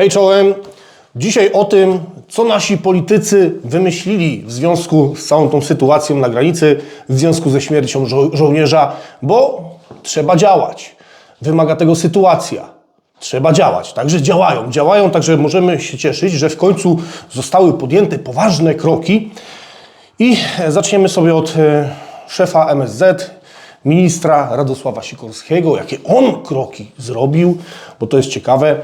Hej czołem! Dzisiaj o tym, co nasi politycy wymyślili w związku z całą tą sytuacją na granicy, w związku ze śmiercią żo- żołnierza, bo trzeba działać. Wymaga tego sytuacja. Trzeba działać. Także działają. Działają, także możemy się cieszyć, że w końcu zostały podjęte poważne kroki. I zaczniemy sobie od e, szefa MSZ, ministra Radosława Sikorskiego, jakie on kroki zrobił, bo to jest ciekawe.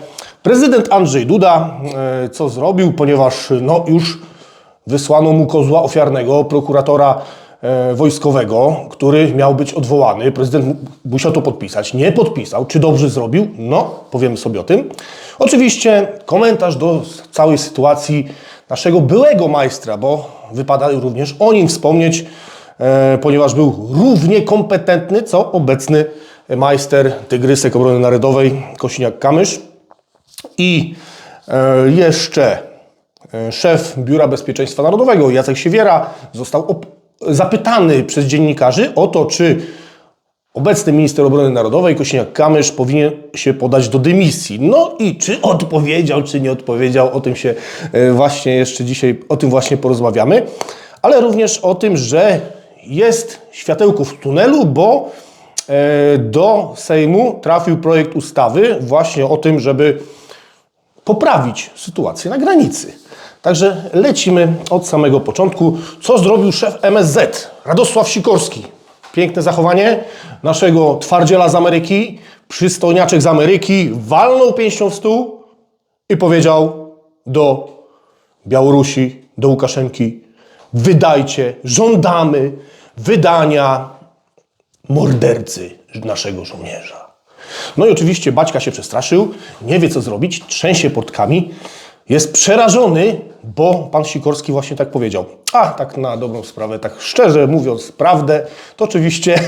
Prezydent Andrzej Duda, e, co zrobił, ponieważ no, już wysłano mu kozła ofiarnego, prokuratora e, wojskowego, który miał być odwołany. Prezydent mu- musiał to podpisać. Nie podpisał. Czy dobrze zrobił? No, powiemy sobie o tym. Oczywiście komentarz do całej sytuacji naszego byłego majstra, bo wypada również o nim wspomnieć, ponieważ był równie kompetentny, co obecny majster Tygrysek Obrony Narodowej Kosiniak-Kamysz. I e, jeszcze e, szef Biura Bezpieczeństwa Narodowego Jacek Siewiera został zapytany przez dziennikarzy o to, czy obecny minister obrony narodowej Kosiniak-Kamysz powinien się podać do dymisji. No i czy odpowiedział, czy nie odpowiedział, o tym się e, właśnie jeszcze dzisiaj, o tym właśnie porozmawiamy, ale również o tym, że jest światełko w tunelu, bo e, do Sejmu trafił projekt ustawy właśnie o tym, żeby poprawić sytuację na granicy. Także lecimy od samego początku. Co zrobił szef MSZ? Radosław Sikorski. Piękne zachowanie naszego twardziela z Ameryki, przystojniaczek z Ameryki, walnął pięścią w stół i powiedział do Białorusi, do Łukaszenki, wydajcie, żądamy wydania mordercy naszego żołnierza. No i oczywiście Baćka się przestraszył, nie wie co zrobić, trzęsie portkami, jest przerażony, bo pan Sikorski właśnie tak powiedział. A, tak na dobrą sprawę, tak szczerze mówiąc prawdę, to oczywiście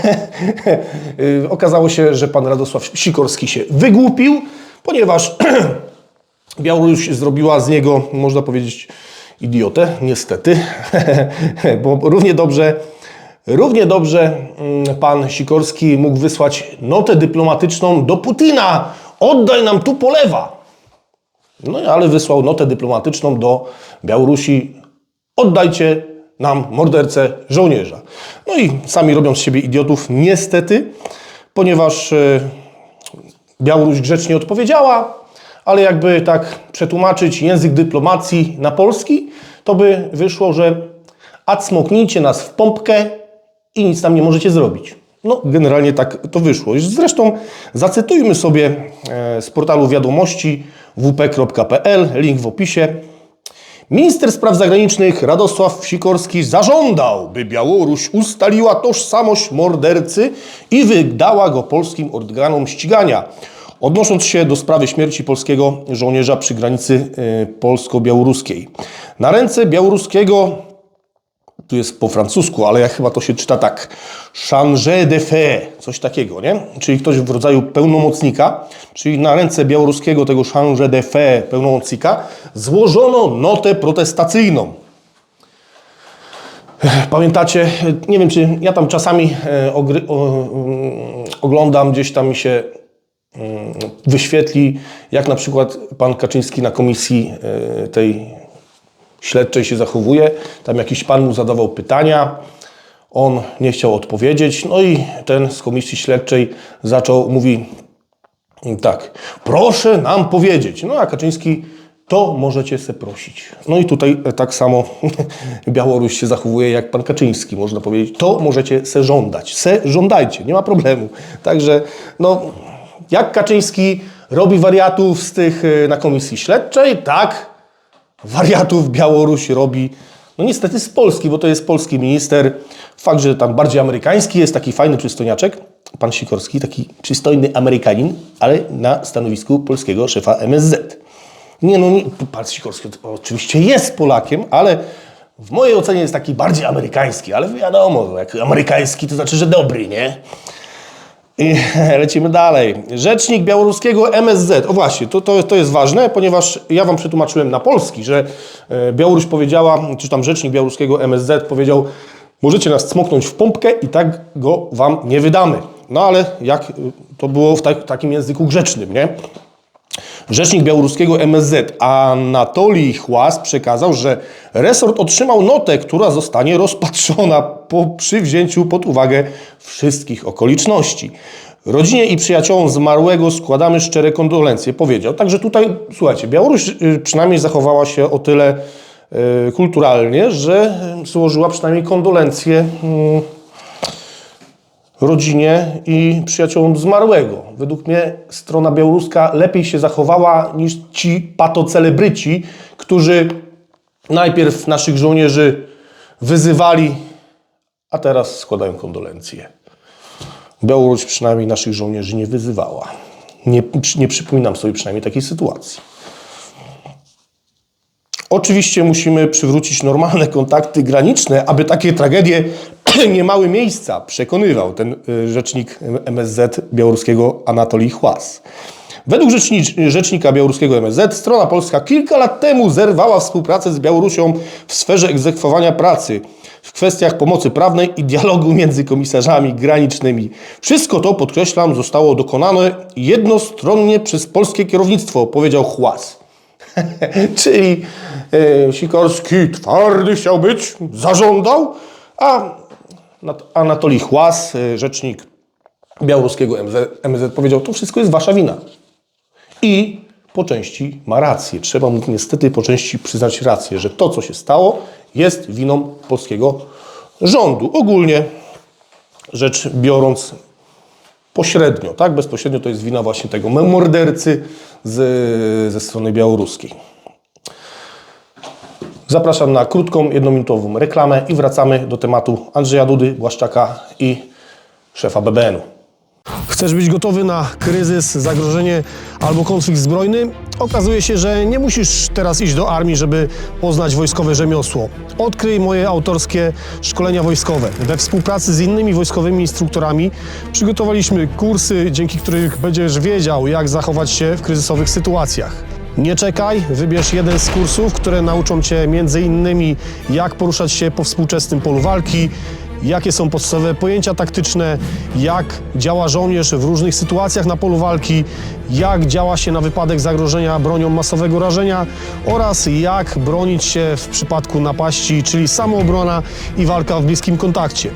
okazało się, że pan Radosław Sikorski się wygłupił, ponieważ Białoruś zrobiła z niego, można powiedzieć, idiotę, niestety, bo równie dobrze, równie dobrze mm, pan Sikorski mógł wysłać notę dyplomatyczną do Putina. Oddaj nam tu polewa. No ale wysłał notę dyplomatyczną do Białorusi. Oddajcie nam mordercę żołnierza. No i sami robią z siebie idiotów, niestety, ponieważ e, Białoruś grzecznie odpowiedziała, ale jakby tak przetłumaczyć język dyplomacji na polski, to by wyszło, że a cmoknijcie nas w pompkę i nic tam nie możecie zrobić. No, generalnie tak to wyszło. Zresztą zacytujmy sobie e, z portalu wiadomości wp.pl, link w opisie. Minister Spraw Zagranicznych Radosław Sikorski zażądał, by Białoruś ustaliła tożsamość mordercy i wydała go polskim organom ścigania. Odnosząc się do sprawy śmierci polskiego żołnierza przy granicy e, polsko-białoruskiej. Na ręce białoruskiego tu jest po francusku, ale jak chyba to się czyta tak. Chargé de fait, coś takiego, nie? Czyli ktoś w rodzaju pełnomocnika, czyli na ręce białoruskiego tego chargé de fait pełnomocnika złożono notę protestacyjną. Pamiętacie, nie wiem czy ja tam czasami e, ogry, o, mm, oglądam, gdzieś tam mi się mm, wyświetli, jak na przykład pan Kaczyński na komisji e, tej śledczej się zachowuje. Tam jakiś pan mu zadawał pytania, on nie chciał odpowiedzieć, no i ten z komisji śledczej zaczął, mówi tak, proszę nam powiedzieć. No a Kaczyński, to możecie se prosić. No i tutaj tak samo Białoruś się zachowuje jak pan Kaczyński, można powiedzieć. To możecie se żądać. Se żądajcie, nie ma problemu. Także, no, jak Kaczyński robi wariatów z tych e, na komisji śledczej, tak wariatów Białoruś robi, no niestety z Polski, bo to jest polski minister. Fakt, że tam bardziej amerykański jest taki fajny przystojniaczek, pan Sikorski, taki przystojny Amerykanin, ale na stanowisku polskiego szefa MSZ. Nie no, nie, pan Sikorski oczywiście jest Polakiem, ale w mojej ocenie jest taki bardziej amerykański, ale wiadomo, jak amerykański to znaczy, że dobry, nie? I lecimy dalej. Rzecznik białoruskiego MSZ. O właśnie, to, to, to jest ważne, ponieważ ja Wam przetłumaczyłem na polski, że e, Białoruś powiedziała, czy tam rzecznik białoruskiego MSZ powiedział, możecie nas cmoknąć w pompkę i tak go Wam nie wydamy. No ale jak to było w tak, takim języku grzecznym, nie? Rzecznik białoruskiego MSZ Anatolii Chłas przekazał, że resort otrzymał notę, która zostanie rozpatrzona po przywzięciu pod uwagę wszystkich okoliczności. Rodzinie i przyjaciołom zmarłego składamy szczere kondolencje, powiedział. Także tutaj, słuchajcie, Białoruś y, przynajmniej zachowała się o tyle y, kulturalnie, że y, złożyła przynajmniej kondolencje mm, rodzinie i przyjaciołom zmarłego. Według mnie strona białoruska lepiej się zachowała niż ci patocelebryci, którzy najpierw naszych żołnierzy wyzywali, a teraz składają kondolencje. Białoruś przynajmniej naszych żołnierzy nie wyzywała. Nie, nie przypominam sobie przynajmniej takiej sytuacji. Oczywiście musimy przywrócić normalne kontakty graniczne, aby takie tragedie nie miały miejsca, przekonywał ten y, rzecznik MSZ białoruskiego Anatolii Chłas. Według rzecznika białoruskiego MSZ strona polska kilka lat temu zerwała współpracę z Białorusią w sferze egzekwowania pracy, w kwestiach pomocy prawnej i dialogu między komisarzami granicznymi. Wszystko to, podkreślam, zostało dokonane jednostronnie przez polskie kierownictwo, powiedział Chłas. Czyli e, Sikorski twardy chciał być, zażądał, a Nat- Anatolii Chłas, e, rzecznik białoruskiego MZ, MZ powiedział, to wszystko jest wasza wina. I po części ma rację. Trzeba mu niestety po części przyznać rację, że to, co się stało, jest winą polskiego rządu. Ogólnie rzecz biorąc, pośrednio, tak? Bezpośrednio to jest wina właśnie tego mordercy z, ze strony białoruskiej. Zapraszam na krótką, jednominutową reklamę i wracamy do tematu Andrzeja Dudy, Błaszczaka i szefa BBN-u. Chcesz być gotowy na kryzys, zagrożenie albo konflikt zbrojny? Okazuje się, że nie musisz teraz iść do armii, żeby poznać wojskowe rzemiosło. Odkryj moje autorskie szkolenia wojskowe. We współpracy z innymi wojskowymi instruktorami przygotowaliśmy kursy, dzięki których będziesz wiedział, jak zachować się w kryzysowych sytuacjach. Nie czekaj, wybierz jeden z kursów, które nauczą Cię innymi jak poruszać się po współczesnym polu walki, jakie są podstawowe pojęcia taktyczne, jak działa żołnierz w różnych sytuacjach na polu walki, jak działa się na wypadek zagrożenia bronią masowego rażenia oraz jak bronić się w przypadku napaści, czyli samoobrona i walka w bliskim kontakcie.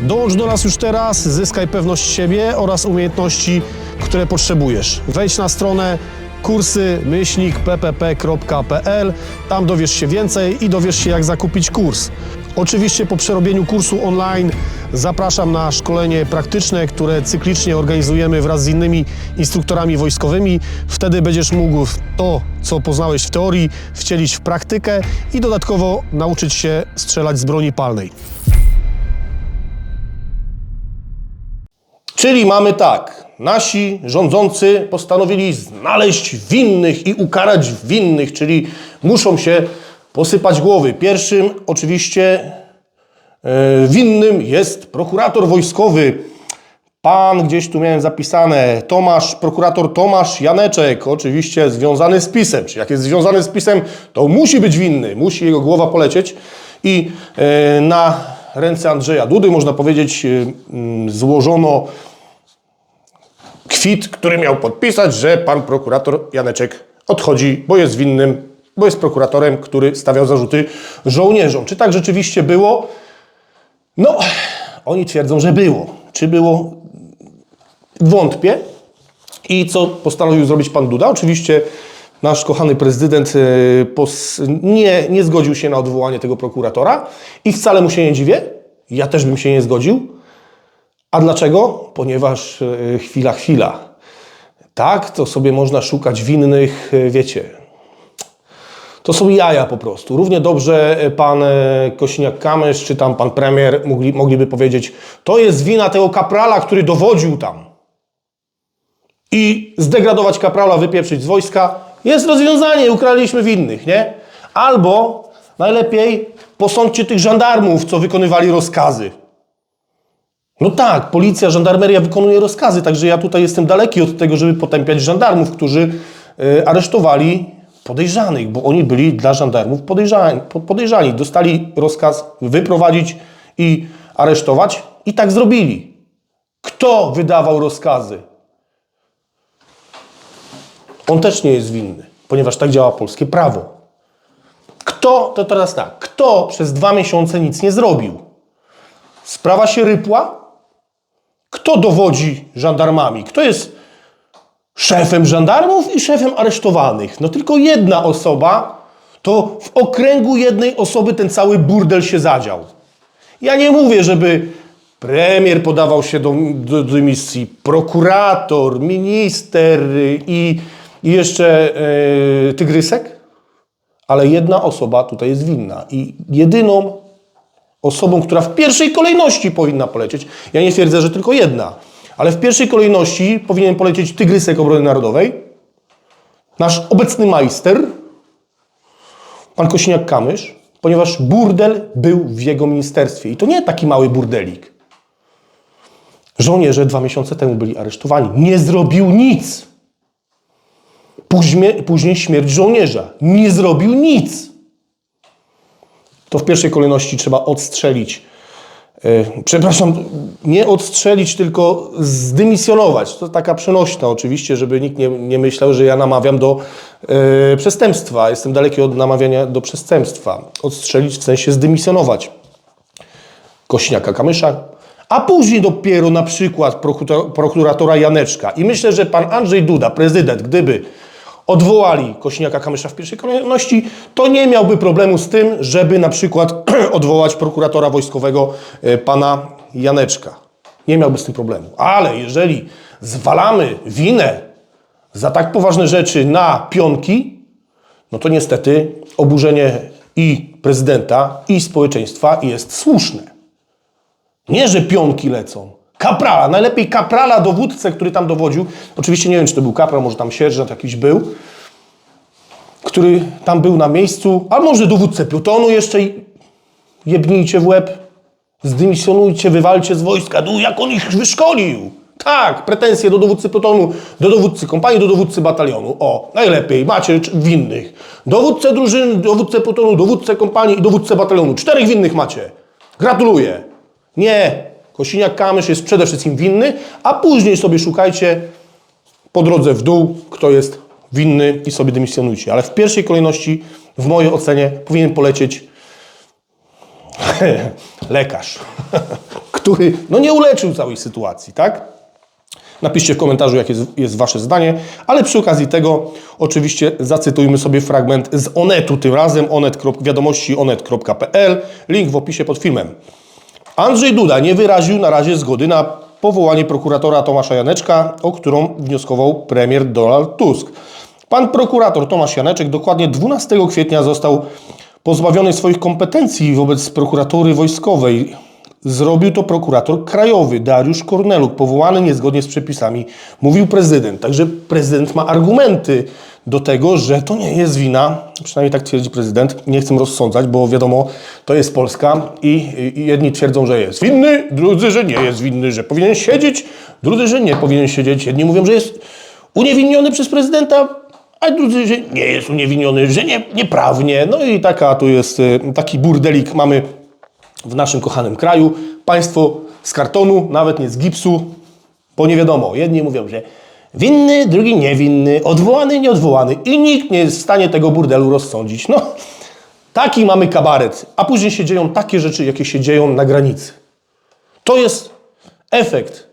Dołącz do nas już teraz, zyskaj pewność siebie oraz umiejętności, które potrzebujesz. Wejdź na stronę kursy myślnik.ppp.pl. Tam dowiesz się więcej i dowiesz się, jak zakupić kurs. Oczywiście po przerobieniu kursu online zapraszam na szkolenie praktyczne, które cyklicznie organizujemy wraz z innymi instruktorami wojskowymi. Wtedy będziesz mógł to, co poznałeś w teorii, wcielić w praktykę i dodatkowo nauczyć się strzelać z broni palnej. Czyli mamy tak, nasi rządzący postanowili znaleźć winnych i ukarać winnych, czyli muszą się posypać głowy. Pierwszym oczywiście e, winnym jest prokurator wojskowy. Pan gdzieś tu miałem zapisane, Tomasz, prokurator Tomasz Janeczek, oczywiście związany z PiSem. Czy jak jest związany z PiSem, to musi być winny, musi jego głowa polecieć. I e, na ręce Andrzeja Dudy, można powiedzieć, e, złożono kwit, który miał podpisać, że pan prokurator Janeczek odchodzi, bo jest winnym, bo jest prokuratorem, który stawiał zarzuty żołnierzom. Czy tak rzeczywiście było? No, oni twierdzą, że było. Czy było? Wątpię. I co postanowił zrobić pan Duda? Oczywiście nasz kochany prezydent e, nie, nie zgodził się na odwołanie tego prokuratora i wcale mu się nie dziwię. Ja też bym się nie zgodził. A dlaczego? Ponieważ e, chwila, chwila. Tak, to sobie można szukać winnych, e, wiecie. To są jaja po prostu. Równie dobrze e, pan e, Kośniak-Kamysz czy tam pan premier mogli, mogliby powiedzieć, to jest wina tego kaprala, który dowodził tam. I zdegradować kaprala, wypieprzyć z wojska. Jest rozwiązanie, ukradliśmy winnych, nie? Albo najlepiej posądźcie tych żandarmów, co wykonywali rozkazy. No tak, policja, żandarmeria wykonuje rozkazy, także ja tutaj jestem daleki od tego, żeby potępiać żandarmów, którzy e, aresztowali podejrzanych, bo oni byli dla żandarmów podejrzani, po- podejrzani. Dostali rozkaz wyprowadzić i aresztować i tak zrobili. Kto wydawał rozkazy? On też nie jest winny, ponieważ tak działa polskie prawo. Kto, to teraz tak, kto przez dwa miesiące nic nie zrobił? Sprawa się rypła? Kto dowodzi żandarmami? Kto jest szefem żandarmów i szefem aresztowanych? No tylko jedna osoba, to w okręgu jednej osoby ten cały burdel się zadział. Ja nie mówię, żeby premier podawał się do, do dymisji, prokurator, minister i, i jeszcze e, tygrysek, ale jedna osoba tutaj jest winna i jedyną osobą, która w pierwszej kolejności powinna polecieć, ja nie twierdzę, że tylko jedna, ale w pierwszej kolejności powinien polecieć tygrysek obrony narodowej, nasz obecny majster, pan Kośniak-Kamysz, ponieważ burdel był w jego ministerstwie. I to nie taki mały burdelik. Żołnierze dwa miesiące temu byli aresztowani. Nie zrobił nic. Później, później śmierć żołnierza. Nie zrobił nic. To w pierwszej kolejności trzeba odstrzelić. Yy, przepraszam, nie odstrzelić, tylko zdymisjonować. To taka przenośna oczywiście, żeby nikt nie, nie myślał, że ja namawiam do yy, przestępstwa. Jestem daleki od namawiania do przestępstwa. Odstrzelić w sensie zdymisjonować Kośniaka Kamysza, a później dopiero na przykład prokurator- prokuratora Janeczka. I myślę, że pan Andrzej Duda, prezydent, gdyby odwołali Kośniaka Kamysza w pierwszej kolejności, to nie miałby problemu z tym, żeby na przykład odwołać prokuratora wojskowego e, pana Janeczka. Nie miałby z tym problemu. Ale jeżeli zwalamy winę za tak poważne rzeczy na pionki, no to niestety oburzenie i prezydenta, i społeczeństwa jest słuszne. Nie, że pionki lecą. Kaprala, najlepiej kaprala, dowódcę, który tam dowodził. Oczywiście nie wiem, czy to był kapral, może tam sierżant jakiś był, który tam był na miejscu, a może dowódcę plutonu jeszcze jebnijcie w łeb, zdymisjonujcie, wywalcie z wojska, no jak on ich wyszkolił. Tak, pretensje do dowódcy plutonu, do dowódcy kompanii, do dowódcy batalionu. O, najlepiej, macie winnych. Dowódcę drużyny, dowódcę plutonu, dowódcę kompanii i dowódcę batalionu. Czterech winnych macie. Gratuluję. Nie, Kosiniak-Kamysz jest przede wszystkim winny, a później sobie szukajcie po drodze w dół, kto jest winny i sobie dymisjonujcie. Ale w pierwszej kolejności, w mojej ocenie, powinien polecieć lekarz, który no nie uleczył całej sytuacji, tak? Napiszcie w komentarzu, jakie jest, jest Wasze zdanie, ale przy okazji tego oczywiście zacytujmy sobie fragment z Onetu, tym razem onet. wiadomości onet.pl, link w opisie pod filmem. Andrzej Duda nie wyraził na razie zgody na powołanie prokuratora Tomasza Janeczka, o którą wnioskował premier Donald Tusk. Pan prokurator Tomasz Janeczek dokładnie 12 kwietnia został pozbawiony swoich kompetencji wobec prokuratury wojskowej. Zrobił to prokurator krajowy Dariusz Korneluk, powołany niezgodnie z przepisami, mówił prezydent. Także prezydent ma argumenty do tego, że to nie jest wina, przynajmniej tak twierdzi prezydent. Nie chcę rozsądzać, bo wiadomo, to jest Polska i, i jedni twierdzą, że jest winny, drudzy, że nie jest winny, że powinien siedzieć, drudzy, że nie powinien siedzieć. Jedni mówią, że jest uniewinniony przez prezydenta, a drudzy, że nie jest uniewinniony, że nie, nieprawnie. No i taka tu jest, y, taki burdelik mamy w naszym kochanym kraju. Państwo z kartonu, nawet nie z gipsu, bo nie wiadomo. Jedni mówią, że winny, drugi niewinny, odwołany, nieodwołany i nikt nie jest w stanie tego burdelu rozsądzić. No, taki mamy kabaret, a później się dzieją takie rzeczy, jakie się dzieją na granicy. To jest efekt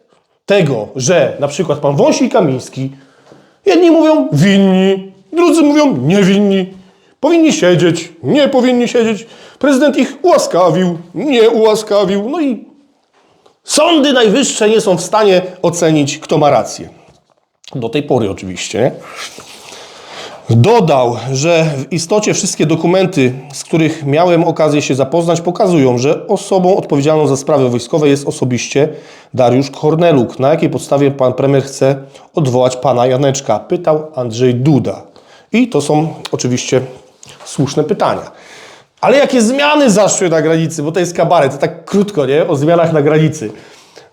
tego, że na przykład pan Wąsik Kamiński, jedni mówią winni, drudzy mówią niewinni, powinni siedzieć, nie powinni siedzieć. Prezydent ich ułaskawił, nie ułaskawił, no i sądy najwyższe nie są w stanie ocenić, kto ma rację. Do tej pory oczywiście. Nie? Dodał, że w istocie wszystkie dokumenty, z których miałem okazję się zapoznać, pokazują, że osobą odpowiedzialną za sprawy wojskowe jest osobiście Dariusz Korneluk. Na jakiej podstawie pan premier chce odwołać pana Janeczka? Pytał Andrzej Duda. I to są oczywiście słuszne pytania. Ale jakie zmiany zaszły na granicy? Bo to jest kabaret, to tak krótko, nie? O zmianach na granicy.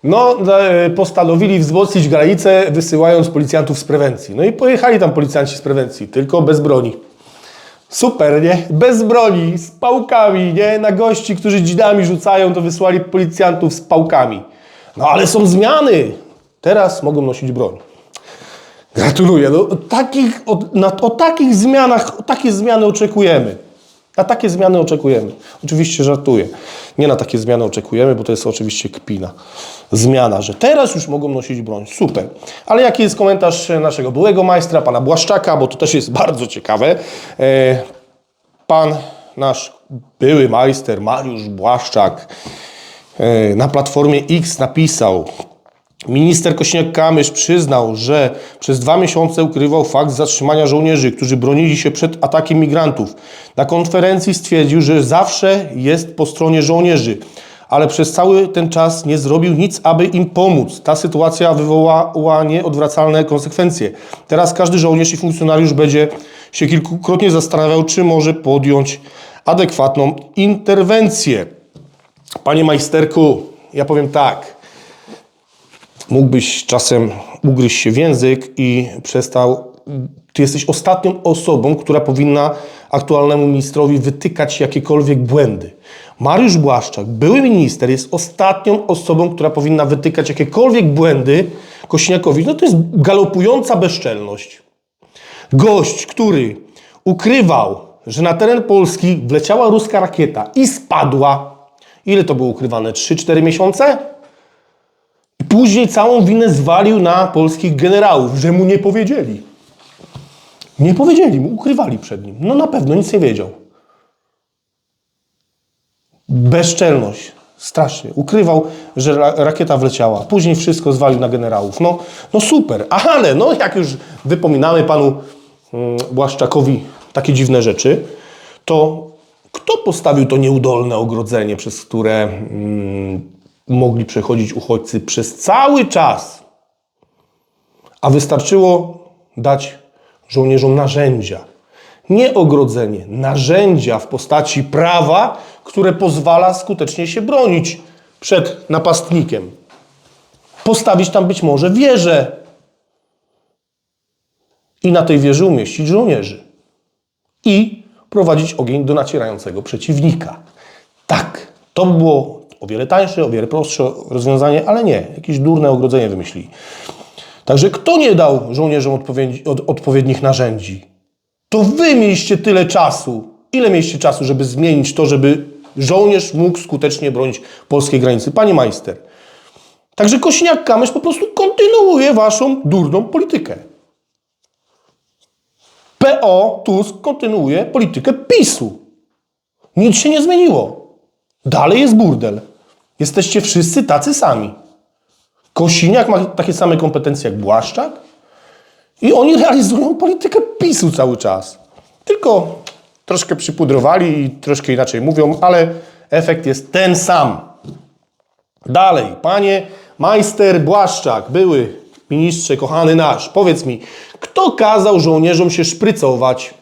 No, e, postanowili wzmocnić granicę, wysyłając policjantów z prewencji. No i pojechali tam policjanci z prewencji, tylko bez broni. Super, nie? Bez broni, z pałkami, nie? Na gości, którzy dzidami rzucają, to wysłali policjantów z pałkami. No ale są zmiany. Teraz mogą nosić broń. Gratuluję. No, takich, o, na, o takich zmianach, o takie zmiany oczekujemy. Na takie zmiany oczekujemy. Oczywiście żartuję. Nie na takie zmiany oczekujemy, bo to jest oczywiście kpina. Zmiana, że teraz już mogą nosić broń. Super. Ale jaki jest komentarz naszego byłego majstra, pana Błaszczaka, bo to też jest bardzo ciekawe. E, pan nasz były majster Mariusz Błaszczak e, na Platformie X napisał Minister Kośniak-Kamysz przyznał, że przez dwa miesiące ukrywał fakt zatrzymania żołnierzy, którzy bronili się przed atakiem migrantów. Na konferencji stwierdził, że zawsze jest po stronie żołnierzy, ale przez cały ten czas nie zrobił nic, aby im pomóc. Ta sytuacja wywołała nieodwracalne konsekwencje. Teraz każdy żołnierz i funkcjonariusz będzie się kilkukrotnie zastanawiał, czy może podjąć adekwatną interwencję. Panie majsterku, ja powiem tak mógłbyś czasem ugryźć się w język i przestał. Ty jesteś ostatnią osobą, która powinna aktualnemu ministrowi wytykać jakiekolwiek błędy. Mariusz Błaszczak, były minister, jest ostatnią osobą, która powinna wytykać jakiekolwiek błędy Kośniakowi. No to jest galopująca bezczelność. Gość, który ukrywał, że na teren Polski wleciała ruska rakieta i spadła. Ile to było ukrywane? 3-4 miesiące? Później całą winę zwalił na polskich generałów, że mu nie powiedzieli. Nie powiedzieli mu, ukrywali przed nim. No na pewno nic nie wiedział. Bezczelność. Strasznie. Ukrywał, że ra rakieta wleciała. Później wszystko zwalił na generałów. No, no super. Ale, no jak już wypominamy panu mm, Błaszczakowi takie dziwne rzeczy, to kto postawił to nieudolne ogrodzenie, przez które mm, mogli przechodzić uchodźcy przez cały czas, a wystarczyło dać żołnierzom narzędzia. Nie ogrodzenie, narzędzia w postaci prawa, które pozwala skutecznie się bronić przed napastnikiem. Postawić tam być może wieżę i na tej wieży umieścić żołnierzy. I prowadzić ogień do nacierającego przeciwnika. Tak, to było o wiele tańsze, o wiele prostsze rozwiązanie, ale nie, jakieś durne ogrodzenie wymyślili. Także kto nie dał żołnierzom od, odpowiednich narzędzi? To wy mieliście tyle czasu. Ile mieliście czasu, żeby zmienić to, żeby żołnierz mógł skutecznie bronić polskiej granicy? Panie majster. Także Kośniak-Kamysz po prostu kontynuuje waszą durną politykę. PO Tusk kontynuuje politykę PiSu. Nic się nie zmieniło. Dalej jest burdel. Jesteście wszyscy tacy sami. Kosiniak ma takie same kompetencje jak Błaszczak i oni realizują politykę PiSu cały czas. Tylko troszkę przypudrowali i troszkę inaczej mówią, ale efekt jest ten sam. Dalej, panie majster Błaszczak, były ministrze, kochany nasz, powiedz mi, kto kazał żołnierzom się szprycować?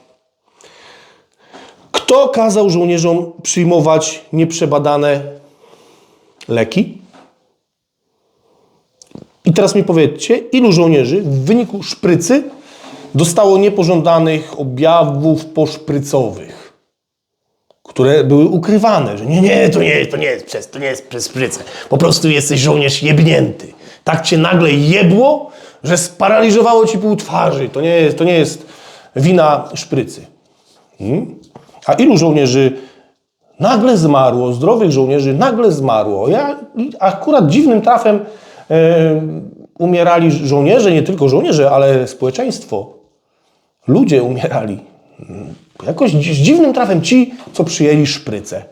Kto kazał żołnierzom przyjmować nieprzebadane leki? I teraz mi powiedzcie, ilu żołnierzy w wyniku szprycy dostało niepożądanych objawów poszprycowych, które były ukrywane, że nie, nie, to nie, to nie jest przez, to nie jest przez szprycę. Po prostu jesteś żołnierz jebnięty. Tak cię nagle jebło, że sparaliżowało ci pół twarzy. To nie jest, to nie jest wina szprycy. Hmm? A ilu żołnierzy nagle zmarło, zdrowych żołnierzy nagle zmarło? Ja akurat dziwnym trafem e, umierali żołnierze, nie tylko żołnierze, ale społeczeństwo. Ludzie umierali. Jakoś z dziwnym trafem ci, co przyjęli szprycę.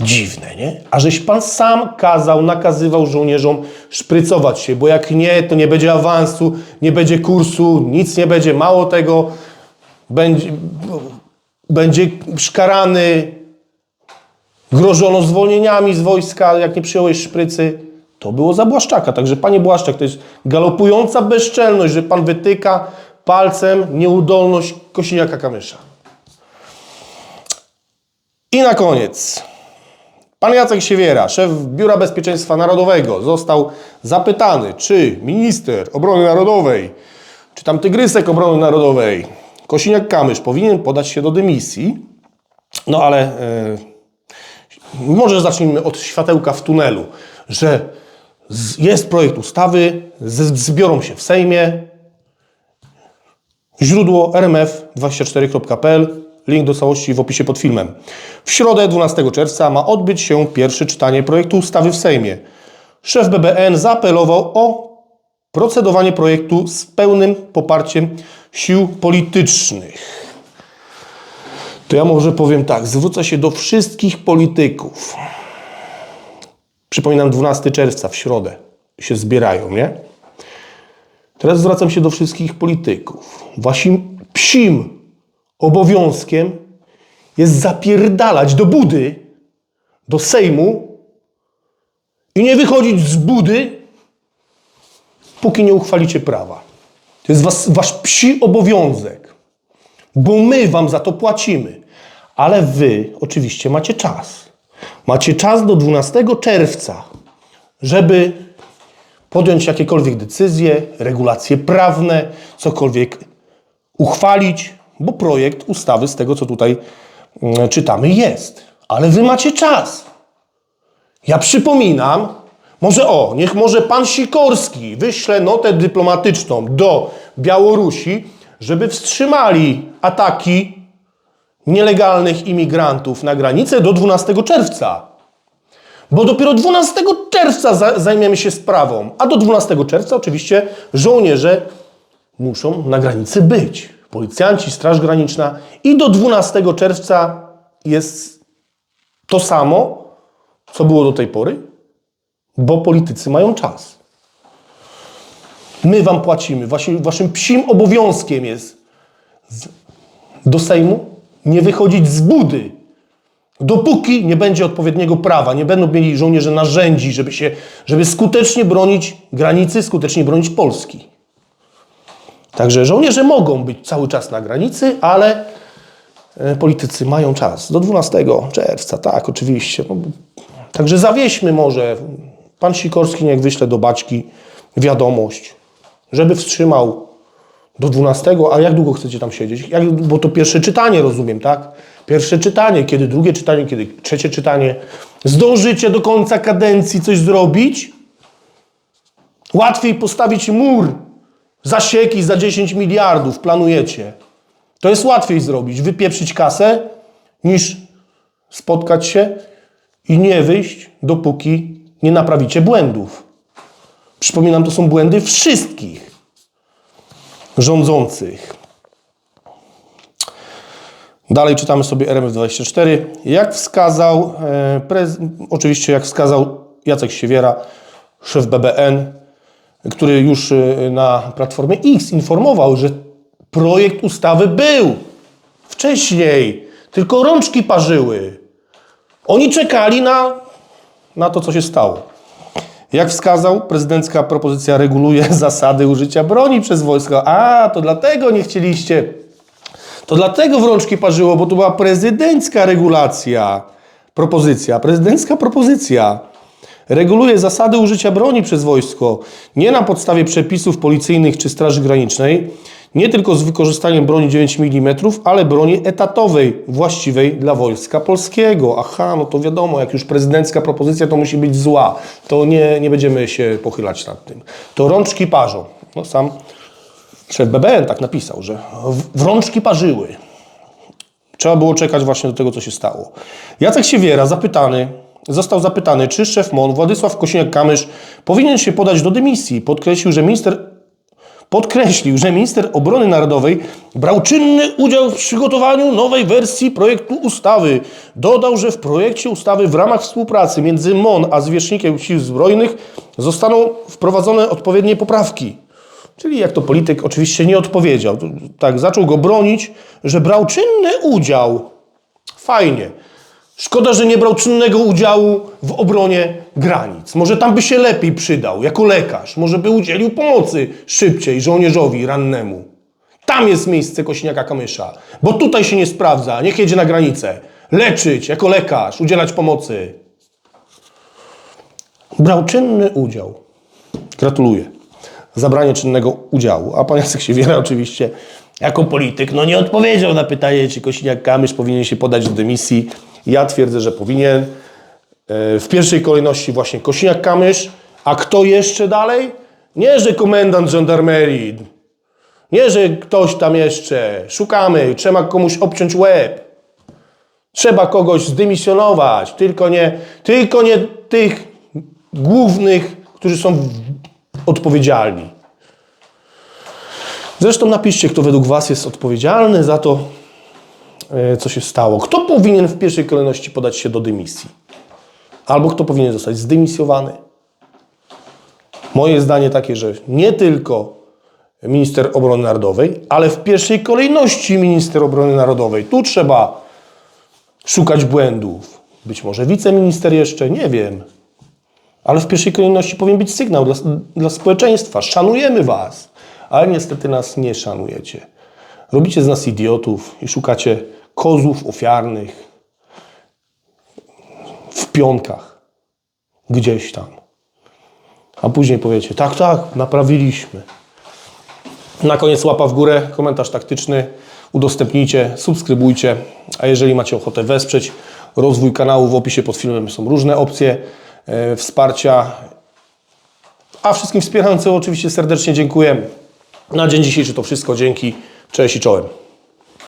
Dziwne, nie? A żeś pan sam kazał, nakazywał żołnierzom szprycować się, bo jak nie, to nie będzie awansu, nie będzie kursu, nic nie będzie. Mało tego, będzie, będzie szkarany, grożono zwolnieniami z wojska, jak nie przyjąłeś szprycy. To było za Błaszczaka. Także panie Błaszczak, to jest galopująca bezczelność, że pan wytyka palcem nieudolność Kosiniaka Kamysza. I na koniec. Pan Jacek Siewiera, szef Biura Bezpieczeństwa Narodowego, został zapytany, czy minister obrony narodowej, czy tam tygrysek obrony narodowej, Kosiniak-Kamysz powinien podać się do dymisji. No ale e, może zacznijmy od światełka w tunelu, że z, jest projekt ustawy, z, zbiorą się w Sejmie, Źródło rmf24.pl. Link do całości w opisie pod filmem. W środę 12 czerwca ma odbyć się pierwsze czytanie projektu ustawy w Sejmie. Szef BBN zaapelował o procedowanie projektu z pełnym poparciem sił politycznych. To ja może powiem tak, zwrócę się do wszystkich polityków. Przypominam, 12 czerwca w środę się zbierają, nie? Teraz zwracam się do wszystkich polityków. Waszym psim obowiązkiem jest zapierdalać do budy, do Sejmu i nie wychodzić z budy, póki nie uchwalicie prawa. To jest was, wasz psi obowiązek, bo my wam za to płacimy. Ale wy oczywiście macie czas. Macie czas do 12 czerwca, żeby podjąć jakiekolwiek decyzje, regulacje prawne, cokolwiek uchwalić, bo projekt ustawy z tego, co tutaj mm, czytamy, jest. Ale wy macie czas. Ja przypominam, może o, niech może pan Sikorski wyśle notę dyplomatyczną do Białorusi, żeby wstrzymali ataki nielegalnych imigrantów na granicę do 12 czerwca. Bo dopiero 12 czerwca za- zajmiemy się sprawą, a do 12 czerwca oczywiście żołnierze muszą na granicy być. Policjanci, Straż Graniczna i do 12 czerwca jest to samo, co było do tej pory, bo politycy mają czas. My wam płacimy. Waszym, waszym psim obowiązkiem jest do Sejmu nie wychodzić z budy, dopóki nie będzie odpowiedniego prawa, nie będą mieli żołnierze narzędzi, żeby, się, żeby skutecznie bronić granicy, skutecznie bronić Polski. Także żołnierze mogą być cały czas na granicy, ale e, politycy mają czas. Do 12 czerwca, tak, oczywiście. Także zawieźmy może. Pan Sikorski niech wyśle do Baćki wiadomość, żeby wstrzymał do 12, a jak długo chcecie tam siedzieć? Jak, bo to pierwsze czytanie, rozumiem, tak? Pierwsze czytanie, kiedy drugie czytanie, kiedy trzecie czytanie. Zdążycie do końca kadencji coś zrobić? Łatwiej postawić mur zasieki za 10 miliardów, planujecie. To jest łatwiej zrobić, wypieprzyć kasę, niż spotkać się i nie wyjść, dopóki nie naprawicie błędów. Przypominam, to są błędy wszystkich rządzących. Dalej czytamy sobie RMF24. Jak wskazał, e, oczywiście jak wskazał Jacek Siewiera, szef BBN, który już e, na Platformie X informował, że projekt ustawy był wcześniej, tylko rączki parzyły. Oni czekali na, na to, co się stało. Jak wskazał, prezydencka propozycja reguluje zasady użycia broni przez wojsko. A, to dlatego nie chcieliście. To dlatego w rączki parzyło, bo to była prezydencka regulacja. Propozycja, prezydencka propozycja. Reguluje zasady użycia broni przez wojsko nie na podstawie przepisów policyjnych czy Straży Granicznej, nie tylko z wykorzystaniem broni 9 mm, ale broni etatowej, właściwej dla wojska polskiego. Aha, no to wiadomo, jak już prezydencka propozycja, to musi być zła. To nie, nie będziemy się pochylać nad tym. To rączki parzą. No sam szef BBN tak napisał, że w, w rączki parzyły. Trzeba było czekać właśnie do tego, co się stało. Jacek Siewiera zapytany, został zapytany, czy szef MON Władysław Kosiniak-Kamysz powinien się podać do dymisji. Podkreślił, że minister podkreślił, że minister obrony narodowej brał czynny udział w przygotowaniu nowej wersji projektu ustawy. Dodał, że w projekcie ustawy w ramach współpracy między MON a Zwierzchnikiem Sił Zbrojnych zostaną wprowadzone odpowiednie poprawki. Czyli jak to polityk oczywiście nie odpowiedział. Tak, zaczął go bronić, że brał czynny udział. Fajnie. Szkoda, że nie brał czynnego udziału w obronie granic. Może tam by się lepiej przydał, jako lekarz. Może by udzielił pomocy szybciej żołnierzowi rannemu. Tam jest miejsce Kośniaka Kamysza. Bo tutaj się nie sprawdza. Niech jedzie na granicę. Leczyć jako lekarz, udzielać pomocy. Brał czynny udział. Gratuluję. Zabranie czynnego udziału. A pan Jacek Siewiera oczywiście jako polityk no nie odpowiedział na pytanie, czy Kośniak-Kamysz powinien się podać do dymisji. Ja twierdzę, że powinien. E, W pierwszej kolejności właśnie Kośniak-Kamysz. A kto jeszcze dalej? Nie, że komendant żandarmerii. Nie, że ktoś tam jeszcze. Szukamy, trzeba komuś obciąć łeb. Trzeba kogoś zdymisjonować, tylko nie, tylko nie tych głównych, którzy są odpowiedzialni. Zresztą napiszcie, kto według Was jest odpowiedzialny za to, co się stało. Kto powinien w pierwszej kolejności podać się do dymisji? Albo kto powinien zostać zdymisjowany? Moje zdanie takie, że nie tylko minister obrony narodowej, ale w pierwszej kolejności minister obrony narodowej. Tu trzeba szukać błędów. Być może wiceminister jeszcze, nie wiem. Ale w pierwszej kolejności powinien być sygnał dla, dla społeczeństwa. Szanujemy Was, ale niestety nas nie szanujecie. Robicie z nas idiotów i szukacie kozłów ofiarnych w pionkach. Gdzieś tam. A później powiecie, tak, tak, naprawiliśmy. Na koniec łapa w górę, komentarz taktyczny, udostępnijcie, subskrybujcie, a jeżeli macie ochotę wesprzeć rozwój kanału, w opisie pod filmem są różne opcje e, wsparcia, a wszystkim wspierającym oczywiście serdecznie dziękuję. Na dzień dzisiejszy to wszystko, dzięki, cześć i czołem.